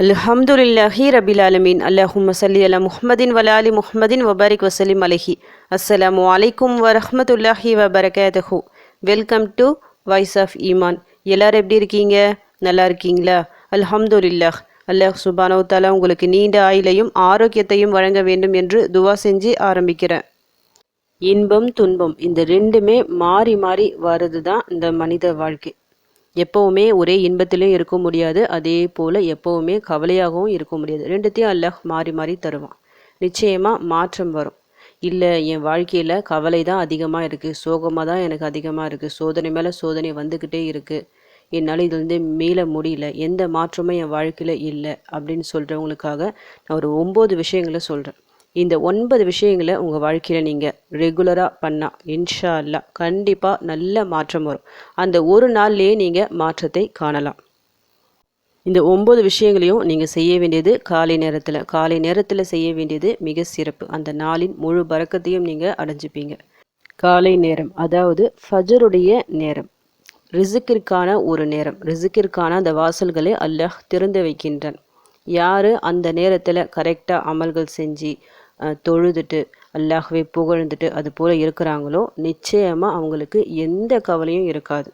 அல்ஹம்துலில்லாஹி ரபில் ஆலமீன். அல்லாஹும் சல்லி அலா முஹம்மதின் வலாலி முஹம்மதின் வபாரிக் வசலிம் அலஹி. அஸ்லாம் அலைக்கும் வரஹ்மத்துல்லாஹி வபரகாதஹு welcome to voice of Iman. எல்லாரும் எப்படி இருக்கீங்க? நல்லா இருக்கீங்களா? அல்ஹம்துலில்லாஹ். அல்லாஹ் சுபானவு தாலா உங்களுக்கு நீண்ட ஆயுளையும் ஆரோக்கியத்தையும் வழங்க வேண்டும் என்று துவா செஞ்சு ஆரம்பிக்கிறேன். இன்பம் துன்பம் இந்த ரெண்டுமே மாறி மாறி வர்றது தான் இந்த மனித வாழ்க்கை. எப்போவுமே ஒரே இன்பத்திலையும் இருக்க முடியாது. அதே போல் எப்போவுமே கவலையாகவும் இருக்க முடியாது. ரெண்டுத்தையும் அல்லாஹ் மாறி மாறி தருவான். நிச்சயமாக மாற்றம் வரும். இல்லை என் வாழ்க்கையில் கவலை தான் அதிகமாக இருக்குது சோகமாக தான் எனக்கு அதிகமாக இருக்குது சோதனை மேலே சோதனை வந்துக்கிட்டே இருக்குது என்னால் இதுலேருந்து மீள முடியல. எந்த மாற்றமும் என் வாழ்க்கையில் இல்லை அப்படின்னு சொல்கிறவங்களுக்காக நான் ஒரு ஒம்பது விஷயங்களை சொல்கிறேன் இந்த ஒன்பது விஷயங்களை உங்கள் வாழ்க்கையில் நீங்கள் ரெகுலராக பண்ணால் இன்ஷா அல்லா கண்டிப்பாக நல்ல மாற்றம் வரும். அந்த ஒரு நாள்லேயே நீங்கள் மாற்றத்தை காணலாம். இந்த ஒம்பது விஷயங்களையும் நீங்கள் செய்ய வேண்டியது காலை நேரத்தில். காலை நேரத்தில் செய்ய வேண்டியது மிக சிறப்பு. அந்த நாளின் முழு பறக்கத்தையும் நீங்கள் அடைஞ்சிப்பீங்க. காலை நேரம் அதாவது ஃபஜருடைய நேரம். ரிசுக்கிற்கான ஒரு நேரம். ரிசுக்கிற்கான அந்த வாசல்களை அல்லாஹ் திறந்து வைக்கின்றான். யார் அந்த நேரத்தில் கரெக்டாக அமல்கள் செஞ்சு தொழுதுட்டு அல்லாஹ்வை புகழ்ந்துட்டு அது போல் இருக்கிறாங்களோ நிச்சயமாக அவங்களுக்கு எந்த கவலையும் இருக்காது.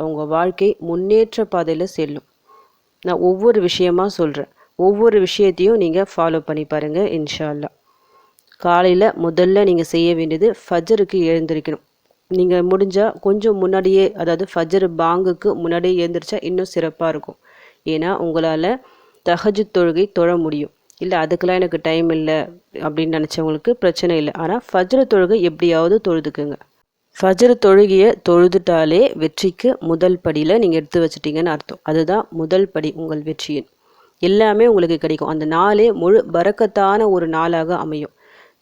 அவங்க வாழ்க்கை முன்னேற்ற பாதையில் செல்லும். நான் ஒவ்வொரு விஷயமா சொல்கிறேன் ஒவ்வொரு விஷயத்தையும் நீங்கள் ஃபாலோ பண்ணி பாருங்கள் இன்ஷால்லா காலையில் முதல்ல நீங்கள் செய்ய வேண்டியது ஃபஜருக்கு எழுந்திருக்கணும். நீங்கள் முடிஞ்சால் கொஞ்சம் முன்னாடியே அதாவது ஃபஜர் பாங்குக்கு முன்னாடியே எழுந்திரிச்சா இன்னும் சிறப்பாக இருக்கும். ஏன்னா உங்களால் தகஜு தொழுகை தொழ முடியும். இல்லை அதுக்கெலாம் எனக்கு டைம் இல்லை அப்படின்னு நினச்சவங்களுக்கு பிரச்சனை இல்லை. ஆனால் ஃபஜ்ர தொழுகை எப்படியாவது தொழுதுக்குங்க. ஃபஜ்ர தொழுகிய தொழுதுட்டாலே வெற்றிக்கு முதல் படியில் நீங்கள் எடுத்து வச்சிட்டீங்கன்னு அர்த்தம். அதுதான் முதல் படி உங்கள் வெற்றியின். எல்லாமே உங்களுக்கு கிடைக்கும். அந்த நாளே முழு பறக்கத்தான ஒரு நாளாக அமையும்.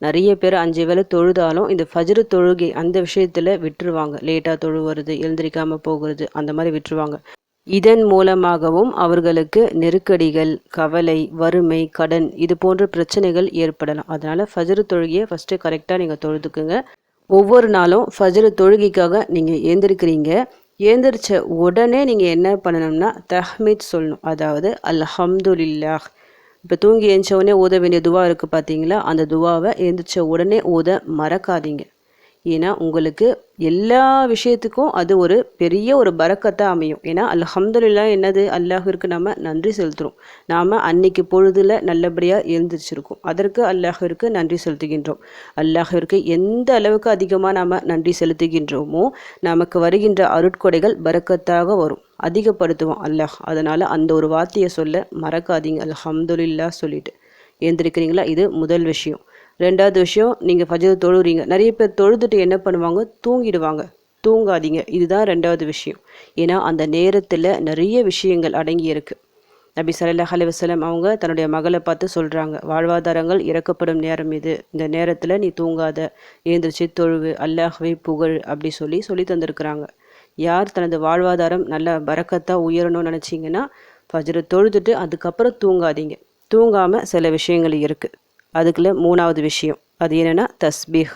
நிறைய பேர் அஞ்சு வேலை தொழுதாலும் இந்த ஃபஜ்ரு தொழுகை அந்த விஷயத்தில் விட்டுருவாங்க. லேட்டாக தொழுவுறது எழுந்திரிக்காமல் போகிறது அந்த மாதிரி விட்டுருவாங்க. இதன் மூலமாகவும் அவர்களுக்கு நெருக்கடிகள் கவலை வறுமை கடன் இது போன்ற பிரச்சனைகள் ஏற்படலாம். அதனால் ஃபஜ்ரு தொழுகையை ஃபஸ்ட்டு கரெக்டாக நீங்கள் தொழுதுக்குங்க. ஒவ்வொரு நாளும் ஃபஜ்ரு தொழுகைக்காக நீங்கள் ஏந்திருக்கிறீங்க. ஏந்திரிச்ச உடனே நீங்கள் என்ன பண்ணணும்னா தஹ்மீத் சொல்லணும். அதாவது அல்ஹம்துலில்லாஹ். இப்போ தூங்கி எழுந்த உடனே ஓத வேண்டிய துவா இருக்குது பார்த்தீங்களா அந்த துவாவை எழுந்திரிச்ச உடனே ஓத மறக்காதீங்க. ஏன்னா உங்களுக்கு எல்லா விஷயத்துக்கும் அது ஒரு பெரிய ஒரு பறக்கத்தான் அமையும். ஏன்னா அல்ஹம்துலில்லா என்னது? அல்லாஹிற்கு நம்ம நன்றி செலுத்துகிறோம் நாம் அன்னைக்கு பொழுதில் நல்லபடியாக எழுந்திரிச்சிருக்கோம். அதற்கு அல்லாஹிற்கு நன்றி செலுத்துகின்றோம். அல்லாஹிற்கு எந்த அளவுக்கு அதிகமாக நாம் நன்றி செலுத்துகின்றோமோ நமக்கு வருகின்ற அருட்கொடைகள் பறக்கத்தாக வரும். அதிகப்படுத்துவோம் அல்லாஹ். அதனால் அந்த ஒரு வார்த்தையை சொல்ல மறக்காதீங்க. அல்ஹம்துலில்லா சொல்லிட்டு. எழுந்திருக்கிறீங்களா இது முதல் விஷயம். ரெண்டாவது விஷயம் நீங்கள் ஃபஜர் தொழுறீங்க. நிறைய பேர் தொழுதுட்டு என்ன பண்ணுவாங்க? தூங்கிடுவாங்க. தூங்காதீங்க. இதுதான் ரெண்டாவது விஷயம். ஏன்னா அந்த நேரத்தில் நிறைய விஷயங்கள் அடங்கி இருக்கு நபி சல்லாஹ் அலி அவங்க தன்னுடைய மகளை பார்த்து சொல்கிறாங்க வாழ்வாதாரங்கள் இறக்கப்படும் நேரம் இது. இந்த நேரத்தில் நீ தூங்காத. எழுந்திரிச்சி தொழுவு அல்லாஹ்வே புகழ் அப்படி சொல்லி சொல்லி தந்திருக்கிறாங்க. யார் தனது வாழ்வாதாரம் நல்ல பறக்கத்தாக உயரணும்னு நினச்சிங்கன்னா ஃபஜ்ரு தொழுதுட்டு அதுக்கப்புறம் தூங்காதீங்க. தூங்காமல் சில விஷயங்கள் இருக்குது அதுக்குள்ள மூணாவது விஷயம். அது என்னென்னா தஸ்பீஹ்.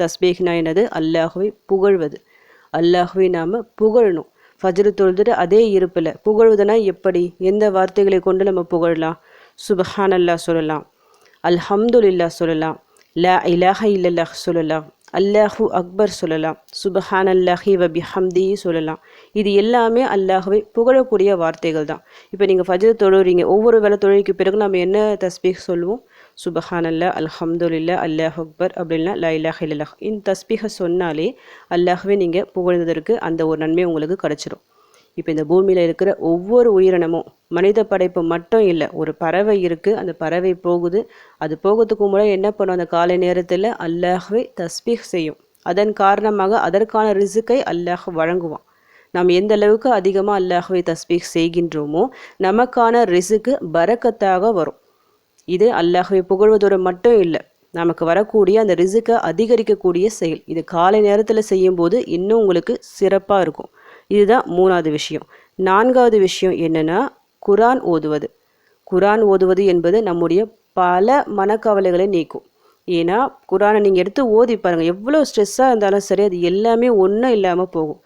தஸ்பீஹ்னா என்னது? அல்லாஹுவை புகழ்வது. அல்லாஹுவை நாம் புகழணும். ஃபஜ்ரு தொழுதுட்டு அதே இருப்பில். புகழ்வதுனா எப்படி? எந்த வார்த்தைகளை கொண்டு நம்ம புகழலாம்? சுபஹான் அல்லா சொல்லலாம். அல்ஹம்துல்லா சொல்லலாம். லா இலாஹ இல்லல்லாஹ் சொல்லலாம். அல்லாஹூ அக்பர் சொல்லலாம். சுபஹான் அல்லாஹி வபி ஹம்தி சொல்லலாம். இது எல்லாமே அல்லாஹுவை புகழக்கூடிய வார்த்தைகள் தான். இப்போ நீங்கள் ஃபஜ்ரு தொழுறீங்க. ஒவ்வொரு வேலை தொழிலுக்கு பிறகு நம்ம என்ன தஸ்பீக் சொல்லுவோம்? சுபஹானல்லா அல்ஹம்துல்லா அல்லாஹ் அக்பர் அப்படின்னா லைலாஹ் இல்லாஹ் இந்த தஸ்பீகை சொன்னாலே அல்லாஹ்வே நீங்கள் புகழ்ந்ததற்கு அந்த ஒரு நன்மை உங்களுக்கு கிடச்சிரும். இப்போ இந்த பூமியில் இருக்கிற ஒவ்வொரு உயிரினமும் மனித படைப்பு மட்டும் இல்லை ஒரு பறவை இருக்குது அந்த பறவை போகுது. அது போகிறதுக்கு முன்னாடி என்ன பண்ணும்? அந்த காலை நேரத்தில் அல்லாஹ்வே தஸ்பீக் செய்யும். அதன் காரணமாக அதற்கான ரிசுக்கை அல்லாஹ் வழங்குவான். நாம் எந்த அளவுக்கு அதிகமாக அல்லாஹ்வை தஸ்பீக் செய்கின்றோமோ நமக்கான ரிசுக்கு பறக்கத்தாக வரும். இது அல்லாஹ்வை புகழ்வதோடு மட்டும் இல்லை நமக்கு வரக்கூடிய அந்த ரிசுக்கை அதிகரிக்கக்கூடிய செயல். இது காலை நேரத்தில் செய்யும்போது இன்னும் உங்களுக்கு சிறப்பாக இருக்கும். இதுதான் மூணாவது விஷயம். நான்காவது விஷயம் என்னென்னா குரான் ஓதுவது. குரான் ஓதுவது என்பது நம்முடைய பல மனக்கவலைகளை நீக்கும். ஏன்னா குரானை நீங்கள் எடுத்து ஓதி பாருங்கள் எவ்வளோ ஸ்ட்ரெஸ்ஸாக இருந்தாலும் சரி அது எல்லாமே ஒன்றும் இல்லாமல் போகும்.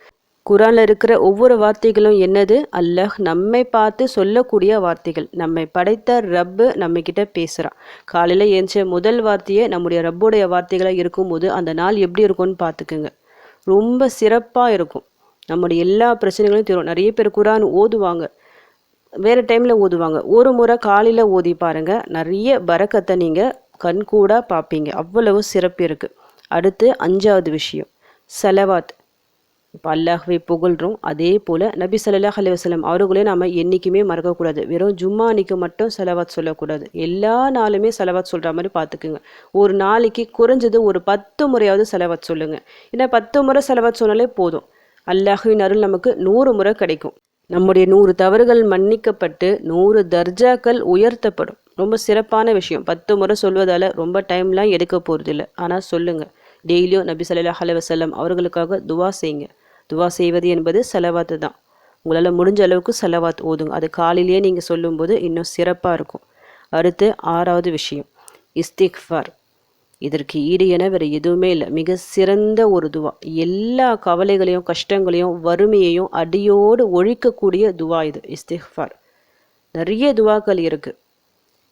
குரானில் இருக்கிற ஒவ்வொரு வார்த்தைகளும் என்னது? அல்லாஹ் நம்மை பார்த்து சொல்லக்கூடிய வார்த்தைகள். நம்மை படைத்த ரப்பு நம்மக்கிட்ட பேசுகிறான் காலையில் ஏஞ்ச முதல் வார்த்தையே நம்முடைய ரப்புடைய வார்த்தைகளாக இருக்கும்போது அந்த நாள் எப்படி இருக்கும்னு பார்த்துக்குங்க. ரொம்ப சிறப்பாக இருக்கும். நம்முடைய எல்லா பிரச்சனைகளையும் தீரும். நிறைய பேர் குரான் ஓதுவாங்க. வேறு டைமில் ஓதுவாங்க. ஒரு முறை காலையில் ஓதி பாருங்கள் நிறைய பறக்கத்தை நீங்கள் கண்கூடாக பார்ப்பீங்க. அவ்வளவு சிறப்பு இருக்குது அடுத்து அஞ்சாவது விஷயம். செலவாத். இப்போ அல்லாஹ்வை புகழ்றோம். அதே போல் நபி சல்லாஹ் அலி வஸ்லம் அவர்களே நாம் என்றைக்குமே மறக்கக்கூடாது. வெறும் ஜும்மா அன்னைக்கு மட்டும் செலவாத் சொல்லக்கூடாது. எல்லா நாளுமே செலவாத் சொல்கிற மாதிரி பார்த்துக்குங்க ஒரு நாளைக்கு குறைஞ்சது ஒரு பத்து முறையாவது செலவாத் சொல்லுங்கள் ஏன்னா பத்து முறை செலவாத் சொன்னாலே போதும். அல்லாஹுவின் அருள் நமக்கு நூறு முறை கிடைக்கும். நம்முடைய நூறு தவறுகள் மன்னிக்கப்பட்டு நூறு தர்ஜாக்கள் உயர்த்தப்படும். ரொம்ப சிறப்பான விஷயம். பத்து முறை சொல்வதால் ரொம்ப டைம்லாம் எடுக்க போகிறதில்ல ஆனால் சொல்லுங்கள் டெய்லியும் நபி சல்லாஹ் அலுவலம் அவர்களுக்காக துவா செய்யுங்க. துவா செய்வது என்பது செலவாத்து தான். உங்களால் முடிஞ்ச அளவுக்கு செலவாத் ஓதுங்க. அது காலையிலேயே நீங்கள் சொல்லும்போது இன்னும் சிறப்பாக இருக்கும். அடுத்து ஆறாவது விஷயம். இஸ்திக்ஃபார். இதற்கு ஈடு என வேறு எதுவுமே இல்லை. மிக சிறந்த ஒரு துவா. எல்லா கவலைகளையும் கஷ்டங்களையும் வறுமையையும் அடியோடு ஒழிக்கக்கூடிய துவா இது இஸ்திஃபார் நிறைய துவாக்கள் இருக்குது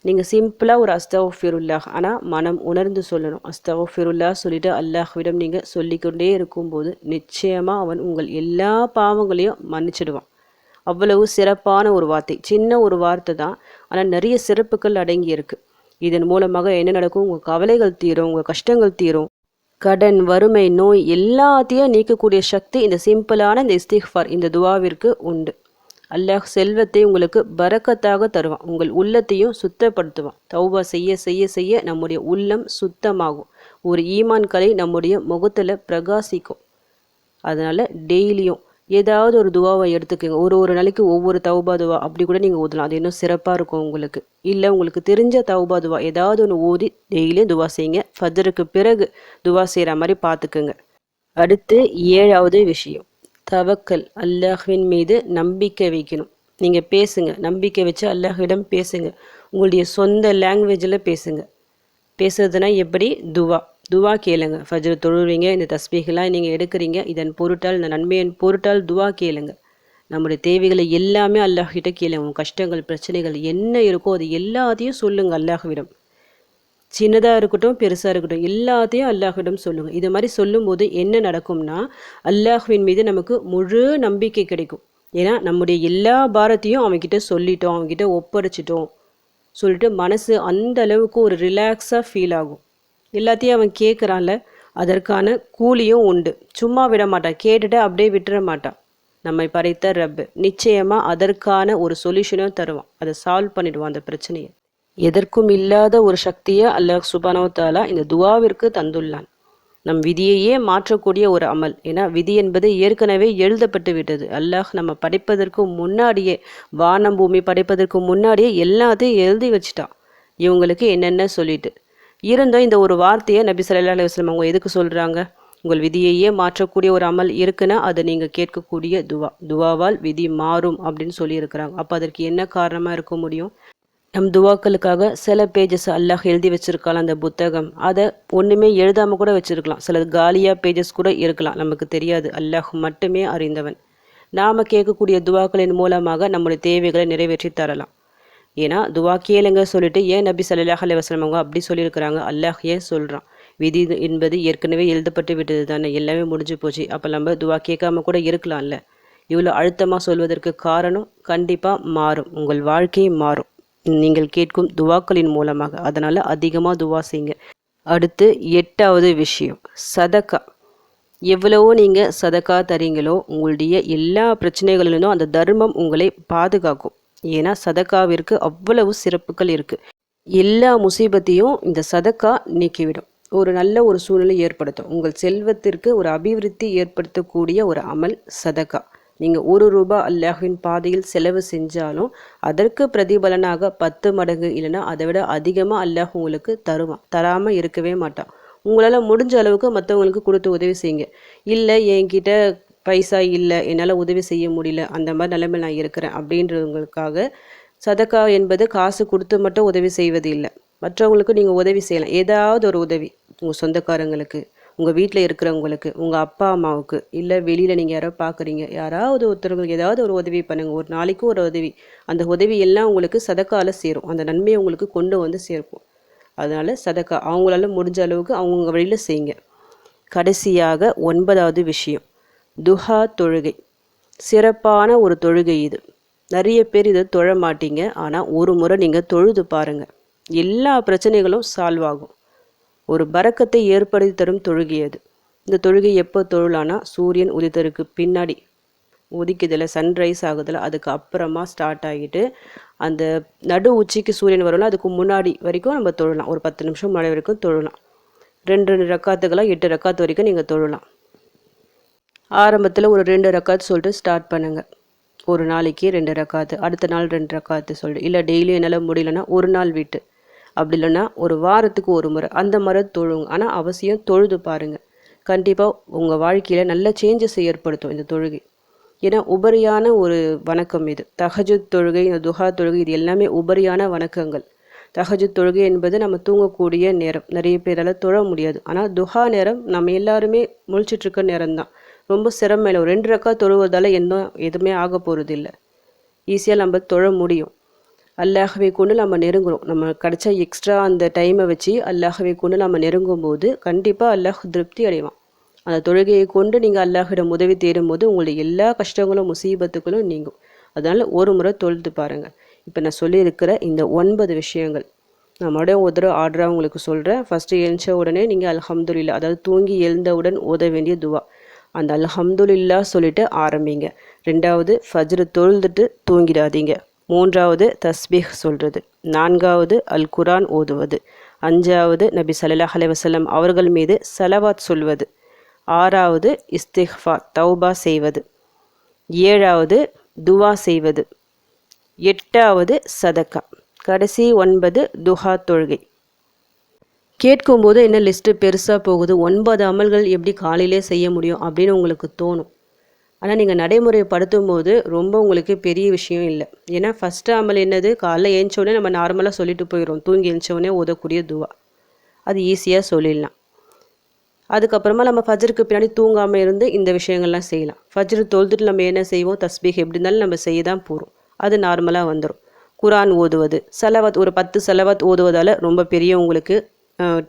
நீங்கள் சிம்பிளாக ஒரு அஸ்தஃபிருல்லாஹ் ஆனால் மனம் உணர்ந்து சொல்லணும். அஸ்தஃபிருல்லா சொல்லிட்டு அல்லாஹ்விடம் நீங்கள் சொல்லிக்கொண்டே இருக்கும்போது நிச்சயமாக அவன் உங்கள் எல்லா பாவங்களையும் மன்னிச்சிடுவான். அவ்வளவு சிறப்பான ஒரு வார்த்தை. சின்ன ஒரு வார்த்தை தான். ஆனால் நிறைய சிறப்புகள் அடங்கி இருக்கு. இதன் மூலமாக என்ன நடக்கும்? உங்கள் கவலைகள் தீரும் உங்கள் கஷ்டங்கள் தீரும். கடன் வறுமை நோய் எல்லாத்தையும் நீக்கக்கூடிய சக்தி இந்த சிம்பிளான இந்த இஸ்திஃபார் இந்த துவாவிற்கு உண்டு. அல்லாஹ் செல்வத்தை உங்களுக்கு பறக்கத்தாக தருவான். உங்கள் உள்ளத்தையும் சுத்தப்படுத்துவான். தௌபா செய்ய செய்ய செய்ய நம்முடைய உள்ளம் சுத்தமாகும். ஒரு ஈமான் கலை நம்முடைய முகத்தில் பிரகாசிக்கும். அதனால் டெய்லியும் ஏதாவது ஒரு துவாவை எடுத்துக்கோங்க. ஒரு ஒரு நாளைக்கு ஒவ்வொரு தௌபா துவா அப்படி கூட நீங்கள் ஊதலாம் அது இன்னும் சிறப்பாக இருக்கும் உங்களுக்கு. இல்லை உங்களுக்கு தெரிஞ்ச தௌபா துவா ஏதாவது ஒன்று ஊதி டெய்லியும் துவா செய்யுங்க. ஃபஜருக்கு பிறகு துவா செய்கிற மாதிரி பார்த்துக்குங்க அடுத்து ஏழாவது விஷயம். தவக்கல் அல்லாஹ்வின் மீது நம்பிக்கை வைக்கணும். நீங்கள் பேசுங்க. நம்பிக்கை வச்சு அல்லாஹ்விடம் பேசுங்க. உங்களுடைய சொந்த லாங்குவேஜில் பேசுங்க. பேசுறதுனா எப்படி? துவா. துவா கேளுங்க. ஃபஜ்ரு தொழுவீங்க இந்த தஸ்பீகெல்லாம் நீங்கள் எடுக்கிறீங்க இதன் பொருட்டால் இந்த நன்மையின் பொருட்டால் துவா கேளுங்க. நம்முடைய தேவைகளை எல்லாமே அல்லாஹ்கிட்ட கேளுங்க. உங்கள் கஷ்டங்கள் பிரச்சனைகள் என்ன இருக்கோ அது எல்லாத்தையும் சொல்லுங்கள் அல்லாஹ்விடம். சின்னதாக இருக்கட்டும் பெருசாக இருக்கட்டும் எல்லாத்தையும் அல்லாஹிடம் சொல்லுங்கள் இது மாதிரி சொல்லும்போது என்ன நடக்கும்னா அல்லாஹ்வின் மீது நமக்கு முழு நம்பிக்கை கிடைக்கும். ஏன்னா நம்முடைய எல்லா பாரத்தையும் அவன்கிட்ட சொல்லிட்டோம் அவன்கிட்ட ஒப்படைச்சிட்டோம். சொல்லிட்டு மனசு அந்த அளவுக்கு ஒரு ரிலாக்ஸாக ஃபீல் ஆகும். எல்லாத்தையும் அவன் கேட்குறான்ல அதற்கான கூலியும் உண்டு. சும்மா விட மாட்டான் கேட்டுட்டு அப்படியே விட்டுற மாட்டான் நம்மை படைத்த ரப்பு நிச்சயமாக அதற்கான ஒரு சொல்யூஷனும் தருவான். அதை சால்வ் பண்ணிடுவான் அந்த பிரச்சனையை. எதற்கும் இல்லாத ஒரு சக்தியை அல்லாஹ் சுபானோ தாலா இந்த துவாவிற்கு தந்துள்ளான். நம் விதியையே மாற்றக்கூடிய ஒரு அமல். ஏன்னா விதி என்பது ஏற்கனவே எழுதப்பட்டு விட்டது. அல்லாஹ் நம்ம படைப்பதற்கு முன்னாடியே வானம் பூமி படைப்பதற்கு முன்னாடியே எல்லாத்தையும் எழுதி வச்சிட்டான். இவங்களுக்கு என்னென்ன சொல்லிட்டு. இருந்தும் இந்த ஒரு வார்த்தையை நபி சல்லா அலுவலம் அவங்க எதுக்கு சொல்கிறாங்க உங்கள் விதியையே மாற்றக்கூடிய ஒரு அமல் இருக்குன்னா அதை நீங்கள் கேட்கக்கூடிய துவா. துவாவால் விதி மாறும் அப்படின்னு சொல்லியிருக்கிறாங்க. அப்போ அதற்கு என்ன காரணமாக இருக்க முடியும்? நம் துவாக்களுக்காக சில பேஜஸ் அல்லாஹ் எழுதி வச்சிருக்கலாம் அந்த புத்தகம். அதை ஒன்றுமே எழுதாமல் கூட வச்சிருக்கலாம். சில காலியாக பேஜஸ் கூட இருக்கலாம். நமக்கு தெரியாது. அல்லாஹ் மட்டுமே அறிந்தவன். நாம் கேட்கக்கூடிய துவாக்களின் மூலமாக நம்முடைய தேவைகளை நிறைவேற்றி தரலாம். ஏன்னா துவா கேளுங்க சொல்லிட்டு ஏன் நபி சல்லாஹ் அலைஹி வஸல்லம் அவங்க அப்படி சொல்லியிருக்கிறாங்க? அல்லாஹ் ஏன் சொல்கிறான் விதி என்பது ஏற்கனவே எழுதப்பட்டு விட்டது தானே. எல்லாமே முடிஞ்சு போச்சு. அப்போ நம்ம துவா கேட்காம கூட இருக்கலாம்ல. இவ்வளோ அழுத்தமாக சொல்வதற்கு காரணம் கண்டிப்பாக மாறும். உங்கள் வாழ்க்கையும் மாறும். நீங்கள் கேட்கும் துவாக்களின் மூலமாக. அதனால் அதிகமாக துவா செய்யுங்க. அடுத்து எட்டாவது விஷயம். சதக்கா. எவ்வளவோ நீங்கள் சதக்கா தரீங்களோ உங்களுடைய எல்லா பிரச்சனைகளிலிருந்தும் அந்த தர்மம் உங்களை பாதுகாக்கும். ஏன்னா சதக்காவிற்கு அவ்வளவு சிறப்புகள் இருக்குது எல்லா முசீபத்தையும் இந்த சதக்கா நீக்கிவிடும். ஒரு நல்ல ஒரு சூழ்நிலை ஏற்படுத்தும். உங்கள் செல்வத்திற்கு ஒரு அபிவிருத்தி ஏற்படுத்தக்கூடிய ஒரு அமல் சதக்கா. நீங்கள் ஒரு ரூபாய் அல்லாஹ்வின் பாதையில் செலவு செஞ்சாலும் அதற்கு பிரதிபலனாக பத்து மடங்கு இல்லைன்னா அதை விட அதிகமாக அல்லாஹ் உங்களுக்கு தருவான். தராமல் இருக்கவே மாட்டான். உங்களால் முடிஞ்ச அளவுக்கு மற்றவங்களுக்கு கொடுத்து உதவி செய்யுங்க. இல்லை என்கிட்ட பைசா இல்லை என்னால் உதவி செய்ய முடியல அந்த மாதிரி நிலைமை நான் இருக்கிறேன் அப்படின்றவங்களுக்காக சதக்கா என்பது காசு கொடுத்து மட்டும் உதவி செய்வது இல்லை மற்றவங்களுக்கு நீங்கள் உதவி செய்யலாம். ஏதாவது ஒரு உதவி உங்கள் சொந்தக்காரங்களுக்கு உங்கள் வீட்டில் இருக்கிறவங்களுக்கு உங்கள் அப்பா அம்மாவுக்கு இல்லை வெளியில் நீங்கள் யாரோ பார்க்குறீங்க யாராவது ஒருத்தருக்கு ஏதாவது ஒரு உதவி பண்ணுங்கள் ஒரு நாளைக்கும் ஒரு உதவி. அந்த உதவி எல்லாம் உங்களுக்கு சதக்கால சேரும். அந்த நன்மையை உங்களுக்கு கொண்டு வந்து சேர்க்கும். அதனால் சதக்கா அவங்களால முடிஞ்ச அளவுக்கு அவங்கவுங்க வழியில் செய்யுங்க. கடைசியாக ஒன்பதாவது விஷயம். துஹா தொழுகை. சிறப்பான ஒரு தொழுகை இது. நிறைய பேர் இதை தொழ மாட்டீங்க. ஆனால் ஒரு முறை நீங்கள் தொழுது பாருங்கள் எல்லா பிரச்சனைகளும் சால்வ் ஆகும். ஒரு பறக்கத்தை ஏற்படுத்தி தரும் தொழுகியது. அது இந்த தொழுகை எப்போ தொழலானா சூரியன் உதித்ததுக்கு பின்னாடி உதிக்குதில் சன்ரைஸ் ஆகுதில்ல அதுக்கு அப்புறமா ஸ்டார்ட் ஆகிட்டு அந்த நடு உச்சிக்கு சூரியன் வரும்னா அதுக்கு முன்னாடி வரைக்கும் நம்ம தொழலாம். ஒரு பத்து நிமிஷம் மழை வரைக்கும் தொழலாம். ரெண்டு ரெண்டு ரக்காத்துக்கெல்லாம் எட்டு ரக்காத்து வரைக்கும் நீங்கள் தொழலாம். ஆரம்பத்தில் ஒரு ரெண்டு ரக்காத்து சொல்லிட்டு ஸ்டார்ட் பண்ணுங்கள் ஒரு நாளைக்கு ரெண்டு ரக்காத்து அடுத்த நாள் ரெண்டு ரக்காத்து சொல்லிட்டு. இல்லை டெய்லி என்னால் முடியலன்னா ஒரு நாள் விட்டு. அப்படி இல்லைன்னா ஒரு வாரத்துக்கு ஒரு முறை அந்த மாதிரி தொழுங்க ஆனால் அவசியம் தொழுது பாருங்கள் கண்டிப்பாக உங்கள் வாழ்க்கையில் நல்ல சேஞ்சஸ் ஏற்படுத்தும் இந்த தொழுகை. ஏன்னா உபரியான ஒரு வணக்கம் இது. தகஜுத் தொழுகை இந்த துஹா தொழுகை இது எல்லாமே உபரியான வணக்கங்கள். தகஜுத் தொழுகை என்பது நம்ம தூங்கக்கூடிய நேரம். நிறைய பேரால் தொழ முடியாது. ஆனால் துஹா நேரம் நம்ம எல்லாருமே முழிச்சிட்ருக்க நேரம் தான் ரொம்ப சிரமம். இல்லை ஒரு ரெண்டு ரக்கா தொழுவதால் எந்த எதுவுமே ஆக போகிறது இல்லை ஈஸியாக நம்ம தொழ முடியும். அல்லாஹவை கொண்டு நம்ம நெருங்குறோம். நம்ம கிடைச்ச எக்ஸ்ட்ரா அந்த டைமை வச்சு அல்லாஹவை கொண்டு நம்ம நெருங்கும் போது கண்டிப்பாக அல்லாஹ் திருப்தி அடைவான். அந்த தொழுகையை கொண்டு நீங்கள் அல்லாஹிடம் உதவி தேடும் போது உங்களுடைய எல்லா கஷ்டங்களும் முசீபத்துக்களும் நீங்கும். அதனால் ஒரு முறை தொழுது பாருங்கள் இப்போ நான் சொல்லியிருக்கிற இந்த ஒன்பது விஷயங்கள். நான் மறுபடியும் ஒரு தடவை ஆர்டராக உங்களுக்கு சொல்கிறேன் ஃபஸ்ட்டு எழுந்த உடனே நீங்கள் அல்ஹம்துல்லா அதாவது தூங்கி எழுந்தவுடன் ஓத வேண்டிய துவா. அந்த அல்ஹம்துல்லா சொல்லிவிட்டு ஆரம்பிங்க. ரெண்டாவது ஃபஜ்ரு தொழுதுட்டு தூங்கிடாதீங்க. மூன்றாவது தஸ்பீஹ் சொல்கிறது நான்காவது அல் குரான் ஓதுவது. அஞ்சாவது நபி சல்லாஹ் அலைவசல்லம் அவர்கள் மீது சலவாத் சொல்வது. ஆறாவது இஸ்திஹ்ஃபா தௌபா செய்வது. ஏழாவது துவா செய்வது. எட்டாவது சதக்கா. கடைசி ஒன்பது துஹா தொழுகை. கேட்கும்போது என்ன லிஸ்ட்டு பெருசாக போகுது ஒன்பது அமல்கள் எப்படி காலையிலே செய்ய முடியும் அப்படின்னு உங்களுக்கு தோணும். ஆனால் நீங்கள் நடைமுறைப்படுத்தும் போது ரொம்ப உங்களுக்கு பெரிய விஷயம் இல்லை. ஏன்னா ஃபஸ்ட்டு அமல் என்னது? காலைல ஏஞ்சோடனே நம்ம நார்மலாக சொல்லிட்டு போயிடும் தூங்கி எழுந்தோடனே ஓதக்கூடிய துவா. அது ஈஸியாக சொல்லிடலாம். அதுக்கப்புறமா நம்ம ஃபஜருக்கு பின்னாடி தூங்காமல் இருந்து இந்த விஷயங்கள்லாம் செய்யலாம். ஃபஜ்ரு தொழுதுட்டு நம்ம என்ன செய்வோம்? தஸ்பீக் எப்படி இருந்தாலும் நம்ம செய்ய தான் போகிறோம் அது நார்மலாக வந்துடும் குரான் ஓதுவது. செலவத் ஒரு பத்து செலவத் ஓதுவதால் ரொம்ப பெரிய உங்களுக்கு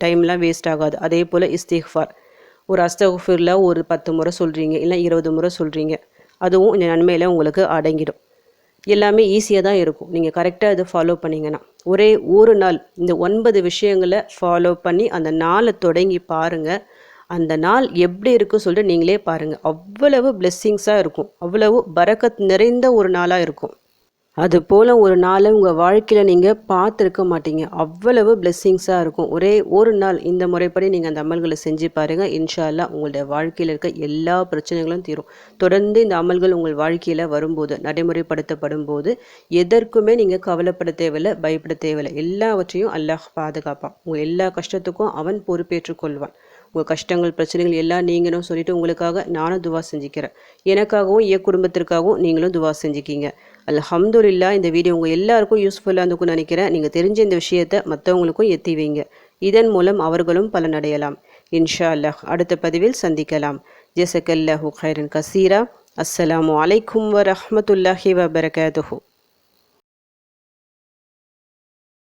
டைம்லாம் வேஸ்ட் ஆகாது. அதே போல் இஸ்திஃபார் ஒரு அஸ்தகுஃபிரில் ஒரு பத்து முறை சொல்கிறீங்க இல்லை இருபது முறை சொல்கிறீங்க அதுவும் இந்த நன்மையில் உங்களுக்கு அடங்கிடும். எல்லாமே ஈஸியாக தான் இருக்கும். நீங்கள் கரெக்டாக இதை ஃபாலோ பண்ணிங்கன்னா. ஒரே ஒரு நாள் இந்த ஒன்பது விஷயங்களை ஃபாலோ பண்ணி அந்த நாளை தொடங்கி பாருங்கள் அந்த நாள் எப்படி இருக்கும் சொல்லிட்டு நீங்களே பாருங்கள் அவ்வளவு பிளெஸ்ஸிங்ஸாக இருக்கும். அவ்வளவு பரக்கத் நிறைந்த ஒரு நாளாக இருக்கும். அது போல் ஒரு நாளை உங்கள் வாழ்க்கையில் நீங்கள் பார்த்துருக்க மாட்டீங்க. அவ்வளவு பிளெஸ்ஸிங்ஸாக இருக்கும். ஒரே ஒரு நாள் இந்த முறைப்படி நீங்கள் அந்த அமல்களை செஞ்சு பாருங்கள் இன்ஷால்லா உங்களுடைய வாழ்க்கையில் இருக்க எல்லா பிரச்சனைகளும் தீரும். தொடர்ந்து இந்த அமல்கள் உங்கள் வாழ்க்கையில் வரும்போது நடைமுறைப்படுத்தப்படும் போது எதற்குமே நீங்கள் கவலைப்பட தேவையில்லை பயப்பட தேவையில்லை. எல்லாவற்றையும் அல்லாஹ் பாதுகாப்பான். உங்கள் எல்லா கஷ்டத்துக்கும் அவன் பொறுப்பேற்றுக் கொள்வான். உங்கள் கஷ்டங்கள் பிரச்சனைகள் எல்லாம் நீங்களும் சொல்லிவிட்டு உங்களுக்காக நானும் துவா செஞ்சுக்கிறேன். எனக்காகவும் என் குடும்பத்திற்காகவும் நீங்களும் துவா செஞ்சுக்கிங்க. அல்ஹம்துலில்லா இந்த வீடியோ உங்கள் எல்லாருக்கும் யூஸ்ஃபுல்லாக இருந்துக்கும் நினைக்கிறேன். நீங்கள் தெரிஞ்ச இந்த விஷயத்தை மற்றவங்களுக்கும் எத்தி வைங்க. இதன் மூலம் அவர்களும் பலனடையலாம். இன்ஷா அல்லாஹ் அடுத்த பதிவில் சந்திக்கலாம். ஜெசக்கல்லாஹு ஹைரன் கசீரா. அஸ்ஸலாமு அலைக்கும் வரஹமத்துல்லாஹி வபரகாத்துஹூ.